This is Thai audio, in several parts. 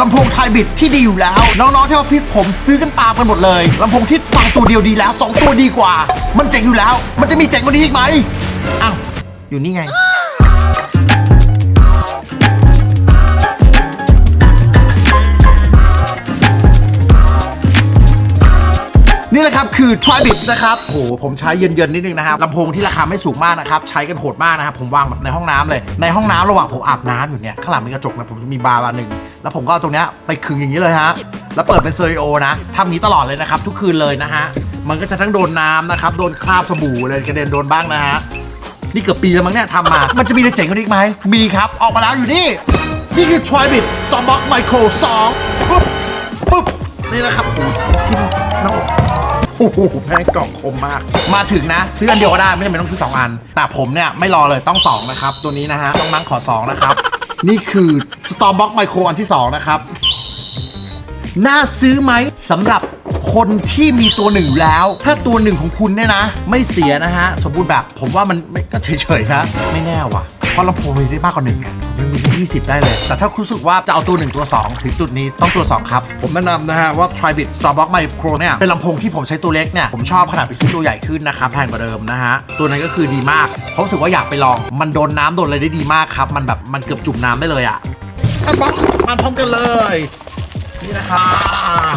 ลำโพงไทบิดที่ดีอยู่แล้ว น้องๆที่ออฟฟิศผมซื้อกันตามกันหมดเลยลำโพงที่ฟังตัวเดียวดีแล้วสองตัวดีกว่า มันเจ๋งอยู่แล้ว มันจะมีเจ๋งกว่านี้อีกไหมอ้าวอยู่นี่ไง นี่แหละครับ คือ Tribit นะครับโอ้โหผมใช้เย็นๆนิดนึงนะครับลำโพงที่ราคาไม่สูงมากนะครับ ใช้กันโหดมากนะครับ ผมวางแบบในห้องน้ำเลย ในห้องน้ำระหว่างผมอาบน้ำอยู่เนี่ย ข้างหลังมีกระจกนะผมจะมีบาร์บานหนึ่ง แล้วผมก็เอาตรงเนี้ยไปขึงอย่างนี้เลยฮะ แล้วเปิดเป็นเตอริโอนะทำนี้ตลอดเลยนะครับ ทุกคืนเลยนะฮะ มันก็จะทั้งโดนน้ำนะครับ โดนคราบสบู่เลยกระเด็นโดนบ้างนะฮะ นี่เกือบปีแล้วมั้งเนี่ยทำมา มันจะมีอะไรเจ๋งกว่านี้อีกไหม มีครับ ออกมาแล้วอยู่นี่ นี่คือ Tribit Starbuck Micro 2ปุ๊บปุ๊บ นี่แหละครับโอ้โหทิ่มหน้าอกโอ้โหแม่งกล่องคมมาก มาถึงนะ ซื้ออันเดียวก็ได้ไม่จำเป็นต้องซื้อ 2 อัน แต่ผมเนี่ยไม่รอเลยต้อง 2 นะครับ ตัวนี้นะฮะ ต้องนั่งขอ 2 นะครับ นี่คือสตอมบ็อกไมโครอันที่ 2 นะครับ น่าซื้อไหมสำหรับคนที่มีตัวหนึ่งอยู่แล้ว ถ้าตัวหนึ่งของคุณเนี่ยนะ ไม่เสียนะฮะ สมบูรณ์แบบผมว่ามันก็เฉยๆนะ ไม่แน่ว่ะ เพราะลำโพงมีได้มากกว่าหนึ่งไงมันมีที่20 ได้เลย แต่ถ้าคุณรู้สึกว่าจะเอาตัว 1 ตัว 2 ถึงจุดนี้ต้องตัว 2 ครับ ผมแนะนำนะฮะว่า Tribit Starbuck Micro เนี่ยเป็นลำโพงที่ผมใช้ตัวเล็กเนี่ย ผมชอบขนาดไปซื้อตัวใหญ่ขึ้นนะครับแพงกว่าเดิมนะฮะ ตัวนั้นก็คือดีมากเพราะรู้สึกว่าอยากไปลอง มันโดนน้ำโดนอะไรได้ดีมากครับ มันแบบมันเกือบจุ่มน้ำได้เลยอะอันบ็อกซ์มันพร้อมกันเลย นี่นะครับ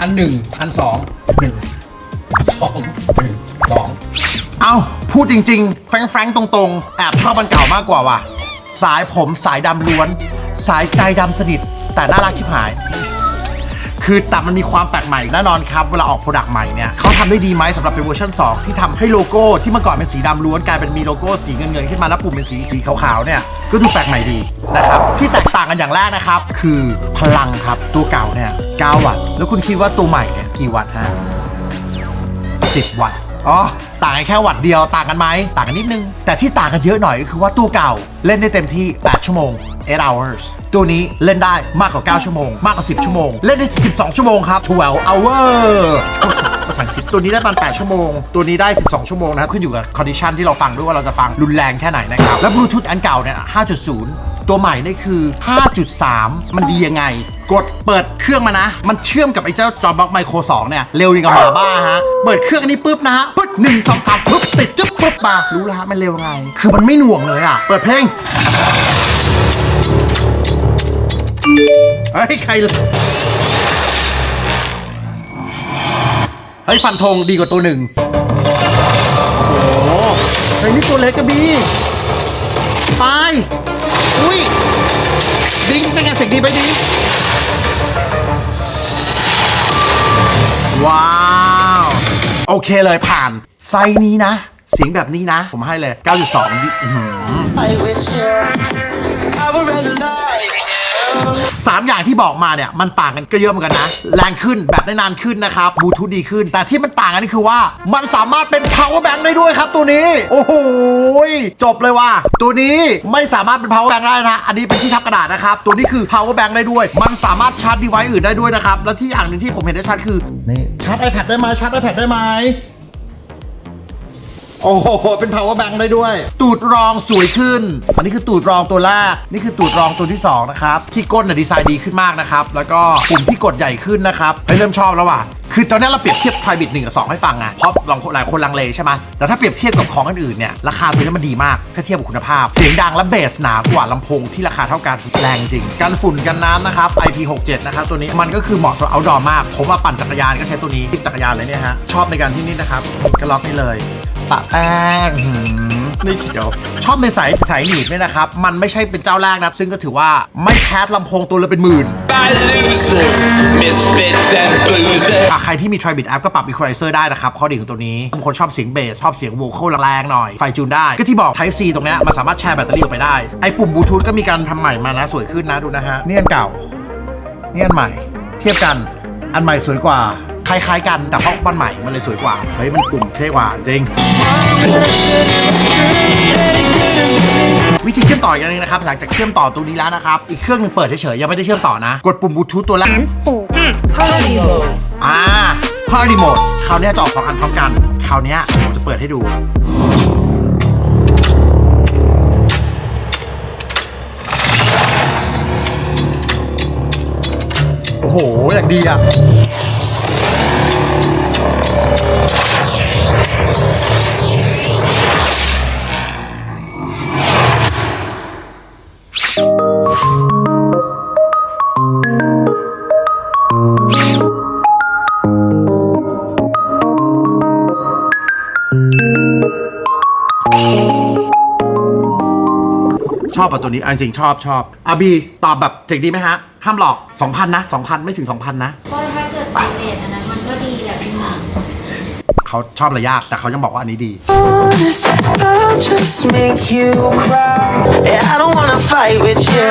อันหนึ่งอันสองหนึ่งสองหนึ่งสอง เอาพูดจริง ๆ แฟรงๆตรงๆ แอบชอบอันเก่ามากกว่าว่ะ สายผมสายดำล้วน สายใจดำสนิท แต่น่ารักชิบหาย คือแต่มันมีความแปลกใหม่แน่นอนครับ เวลาออกโปรดักต์ใหม่เนี่ยเขาทำได้ดีไหมสำหรับเป็นเวอร์ชัน2 ที่ทำให้โลโก้ที่เมื่อก่อนเป็นสีดำล้วนกลายเป็นมีโลโก้สีเงินเงินๆขึ้นมาแล้วปุ่มเป็นสีสีขาวๆเนี่ยก็ดูแปลกใหม่ดีนะครับที่แตกต่างกันอย่างแรกนะครับ คือพลังครับตัวเก่าเนี่ย9วัตต์แล้วคุณคิดว่าตัวใหม่เนี่ยกี่วัตต์ฮะ10 วัตต์ อ๋อ ต่างกันแค่วัตต์เดียวต่างกันไหมต่างกันนิดนึง แต่ที่ต่างกันเยอะหน่อยก็คือว่าตัวเก่าเล่นได้เต็มที่ 8 ชั่วโมง8 hours ตัวนี้เล่นได้มากกว่า 9 ชั่วโมง มากกว่า 10 ชั่วโมง เล่นได้ 12 ชั่วโมงครับ12 hour ภาษาอังกฤษตัวนี้ได้ประมาณ8ชั่วโมง ตัวนี้ได้ 12 ชั่วโมงนะครับ ขึ้นอยู่กับ condition ที่เราฟังด้วยว่าเราจะฟังรุนแรงแค่ไหนนะครับ แล้วบลูทูธอันเก่าเนี่ย5.0 ตัวใหม่นี่คือ 5.3 มันดียังไง กดเปิดเครื่องมานะ มันเชื่อมกับไอ้เจ้า Dropbox Micro 2เนี่ย เร็วยังกับหมาบ้าฮะ เปิดเครื่องอันนี้ปุ๊บนะฮะปึ๊บหนึ่งสองสามปึ๊บติดจึ๊บปึ๊บมารู้แล้วฮะมันเร็วไง คือมันไม่หน่วงเลยอะ เปิดเพลงเฮ้ยใครเฮ้ยฟันธงดีกว่าตัวหนึ่งโอ้โหเฮ้ยนี่ตัวเล็กกระบี่ไป อุ้ยดิ้งเป็นไงเสียงดีไปดิ้งว้าว โอเคเลยผ่าน ไซส์นี้นะ เสียงแบบนี้นะ ผมให้เลย 9.2ดิอื้อหือ I wish I would rather die. สามอย่างที่บอกมาเนี่ยมันต่างกันก็เยอะเหมือนกันนะแรงขึ้นแบตได้นานขึ้นนะครับบลูทูธดีขึ้น แต่ที่มันต่างกันนี่คือว่า มันสามารถเป็น power bank ได้ด้วยครับตัวนี้ โอ้โหจบเลยว่า ตัวนี้ไม่สามารถเป็น power bank ได้นะ อันนี้เป็นที่ทับกระดาษนะครับ ตัวนี้คือ power bank ได้ด้วย มันสามารถชาร์จดีไวซ์อื่นได้ด้วยนะครับ แล้วที่อย่างหนึ่งที่ผมเห็นได้ชัดคือนี่ชาร์จ iPad ได้ไหมชาร์จ iPad ได้ไหม โอ้โห เป็น power bank ได้ด้วย ตูดรองสวยขึ้น อันนี้คือตูดรองตัวแรก นี่คือตูดรองตัวที่ 2 นะครับ ที่ก้นเนี่ยดีไซน์ดีขึ้นมากนะครับ แล้วก็ปุ่มที่กดใหญ่ขึ้นนะครับเฮ้ยเริ่มชอบแล้วว่ะคือตอนนี้เราเปรียบเทียบ Tribit 1กับ2ให้ฟังไงเพราะลองหลายคนลังเลใช่ไหมแต่ถ้าเปรียบเทียบกับของอื่นๆเนี่ยราคาตัวนี้มันดีมากถ้าเทียบกับคุณภาพ เสียงดังและเบสหนากว่าลำโพงที่ราคาเท่ากันแรงจริง กันฝุ่นกันน้ำนะครับ IP67 นะครับตัวนี้มันก็คือเหมาะสำหรับ outdoor มาก ผมมาปั่นจักรยานก็ใช้ตัวนี้จักรยานเลยเนี่ยฮะชอบในการที่นี่นะครับก็ล็อกนี่เลย ปะแป้งหืมนี่เขียว ชอบในสายสายหนีบเนี่ยนะครับ มันไม่ใช่เป็นเจ้าแรกนะซึ่งก็ถือว่าไม่แพ้ลำโพงตัวละเป็นหมื่น by losers, misfits and boozers. อะใครที่มี Tribit App ก็ปรับ Equalizer ได้นะครับ ข้อดีของตัวนี้บางคนชอบเสียงเบส ชอบเสียงโวคอลแรงๆหน่อย ไฟจูนได้ ก็ที่บอก Type C ตรงเนี้ยมันสามารถแชร์แบตเตอรี่ออกไปได้ ไอ้ปุ่มบลูทูธก็มีการทำใหม่มานะ สวยขึ้นนะดูนะฮะนี่อันเก่านี่อันใหม่ เทียบกัน อันใหม่สวยกว่า คล้ายๆกันแต่พรกะบ้านใหม่มันเลยสวยกว่าเฮ้ยมันกลุ่มเท่กว่าจริง วิธีเชื่อมต่ออีกนึงนะครับหลังจากเชื่อมต่อตัวนี้แล้วนะครับ อีกเครื่องหนึงเปิดเฉยๆยังไม่ได้เชื่อมต่อนะ กดปุ่มบูทูธตัวแรละ อ่า Party Mode คราวนี้จะออกสองอันพร้อมกัน คราวนี้ผมจะเปิดให้ดู โอ้โห อย่างดีอะ ชอบอะตัวนี้อันจริงชอบชอบอาบีตอบแบบเจ๋งดีไหมฮะ ห้ามหลอก2,000นะ2,000 ไม่ถึง 2,000 นะ ก็ถ้าเกิดเป็นเลสอันนั้นมันก็ดีแหละพี่หมอเขาชอบอะไรยากแต่เขายังบอกว่าอันนี้ดี honest, I'll just make you cry. Yeah, I don't wanna fight with you.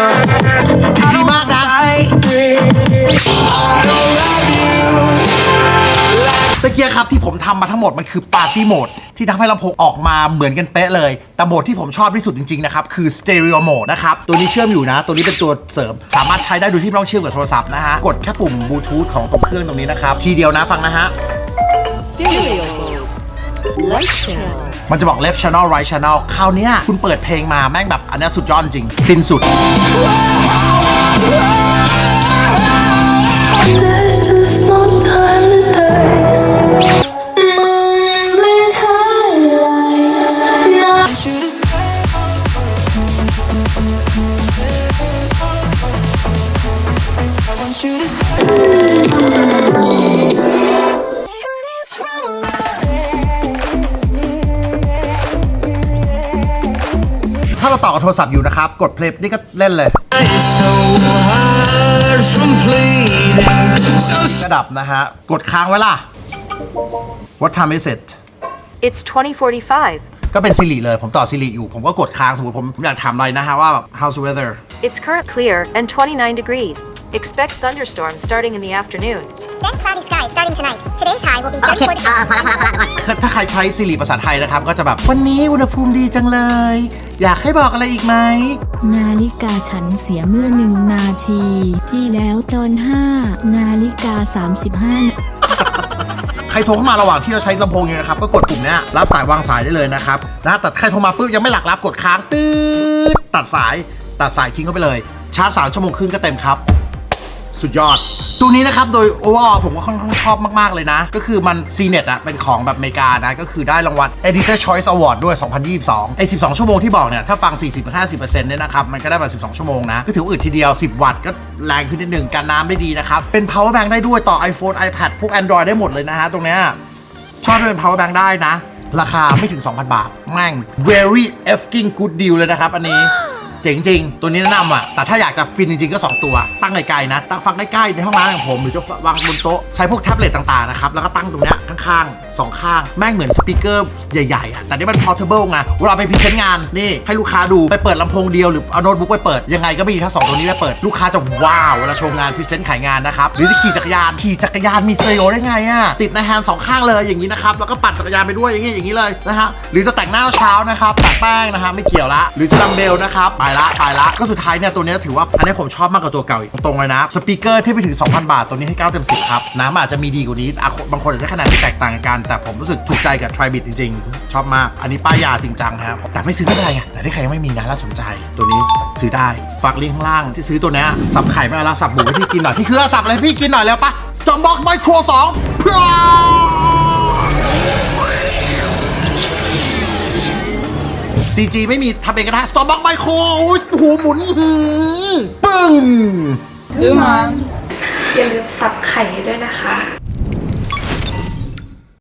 I don't wanna fight. I กียครับที่ผมทำมาทั้งหมดมันคือปาร์ตี้โหมดที่ทำให้ลำโพงออกมาเหมือนกันเป๊ะเลย แต่โหมดที่ผมชอบที่สุดจริงๆนะครับคือสเตอริโอโหมดนะครับ ตัวนี้เชื่อมอยู่นะ ตัวนี้เป็นตัวเสริม สามารถใช้ได้โดยที่ไม่ต้องเชื่อมกับโทรศัพท์นะฮะ กดแค่ปุ่มบลูทูธของตัวเครื่องตรงนี้นะครับ ทีเดียวนะฟังนะฮะ Stereo mode. Right channel. มันจะบอก left channel right channel คราวเนี้ยคุณเปิดเพลงมาแม่งแบบอันเนี้ยสุดยอดจริง ฟินสุด ต่อกับโทรศัพท์อยู่นะครับ กดเพลย์นี่ก็เล่นเลย It's so hard from pleading. So กระดับนะฮะ กดค้างไว้ล่ะ What time is it It's 2045. ก็เป็นซิริเลย ผมต่อซิริอยู่ ผมก็กดค้างสมมติผมผมอยากถามอะไรนะฮะว่าแบบ how's the weather It's current clear and 29 degrees. Expect thunderstorms starting in the afternoon. Then cloudy skies starting tonight. Today's high will be 34 degrees. ถ้าใครใช้ซิริภาษาไทยนะครับ ก็จะแบบวันนี้อุณหภูมิดีจังเลย อยากให้บอกอะไรอีกไหม นาฬิกาฉันเสียเมื่อหนึ่งนาที ที่แล้วตอน 5 นาฬิกา 35ใครโทรเข้ามาระหว่างที่เราใช้ลำโพงอยู่นะครับ ก็กดปุ่มเนี้ยรับสายวางสายได้เลยนะครับนะแต่ใครโทรมาปุ๊บยังไม่หลักรับกดค้างตืดตัดสาย ตัดสายทิ้งเข้าไปเลย ชาร์จสามชั่วโมงครึ่งก็เต็มครับ สุดยอด ตัวนี้นะครับ โดยโอเวอร์ผมก็ค่อนข้างชอบมาก ๆ เลยนะ ก็คือมัน CNET อะเป็นของแบบอเมริกานะ ก็คือได้รางวัล Editor Choice Award ด้วย 2022 ไอ้12 ชั่วโมงที่บอกเนี่ย ถ้าฟัง 40-50%เนี่ยนะครับ มันก็ได้แบบ12 ชั่วโมงนะ ก็ถือว่าอึดทีเดียว 10 วัตต์ก็แรงขึ้นนิดหนึ่งการน้ำได้ดีนะครับ เป็น power bank ได้ด้วยต่อ iPhone iPad พวก Android ได้หมดเลยนะฮะตรงเนี้ยชอบเป็น power bank ได้นะราคาไม่ถึง 2,000 บาท แม่ง very effing good deal เลยนะครับ อันนี้ เจ๋งจริง ตัวนี้แนะนำอะ แต่ถ้าอยากจะฟินจริงๆก็ 2 ตัว ตั้งไกลๆนะ ตั้งฟังใกล้ๆในห้องน้ำของผมหรือจะวางบนโต๊ะ ใช้พวกแท็บเล็ตต่างๆนะครับ แล้วก็ตั้งตรงเนี้ยข้างๆ สองข้าง แม่งเหมือนสปีกเกอร์ใหญ่ๆอะแต่นี่มัน portable ไงเวลาไปพรีเซนต์งานนี่ให้ลูกค้าดูไปเปิดลำโพงเดียวหรือเอาโน้ตบุ๊กไปเปิดยังไงก็ไม่ดีถ้าสองตัวนี้ไปเปิดลูกค้าจะว้าวเวลาโชว์งานพรีเซนต์ขายงานนะครับหรือจะขี่จักรยานขี่จักรยานมีเตอริโอได้ไงอะติดในแฮนด์สองข้างเลยอย่างนี้นะครับแล้วก็ปั่นจักรยานไปด้วยอย่างนี้อย่างนี้เลยนะฮะหรือจะแต่งหน้าเช้านะครับปะแป้งนะฮะไม่เกี่ยวละหรือจะดัมเบลนะครับไปละไปละก็สุดท้ายเนี่ยตัวนี้ถือว่าอันนี้ผมชอบมากกว่าตัวเก่าอีกตรงเลยนะสปีกเกอร์ที่ไปถึง 2,000 บาทตัวนี้ให้9เต็ม10ครับนะอาจจะมีดีกว่านี้บางคนอาจจะคะแนนที่แตกต่างกันแต่ผมรู้สึกถูกใจกับ Tribit จริงๆ ชอบมาก อันนี้ป้ายยาจริงจังครับ แต่ไม่ซื้อไม่เป็นไรไง แต่ถ้าใครยังไม่มีนะแล้วสนใจ ตัวนี้ซื้อได้ ฝากลิงก์ข้างล่างที่ซื้อตัวนี้สับไข่ไม่เอาละสับหมูให้พี่กินหน่อย พี่คือสับอะไรพี่กินหน่อยแล้วปะ Stormbox Micro 2พร้อม CG ไม่มีทำเองก็ได้ Stormbox Micro โอ้ยหูหมุนอื้อหือปึ้งอย่าลืมสับไข่ด้วยนะคะ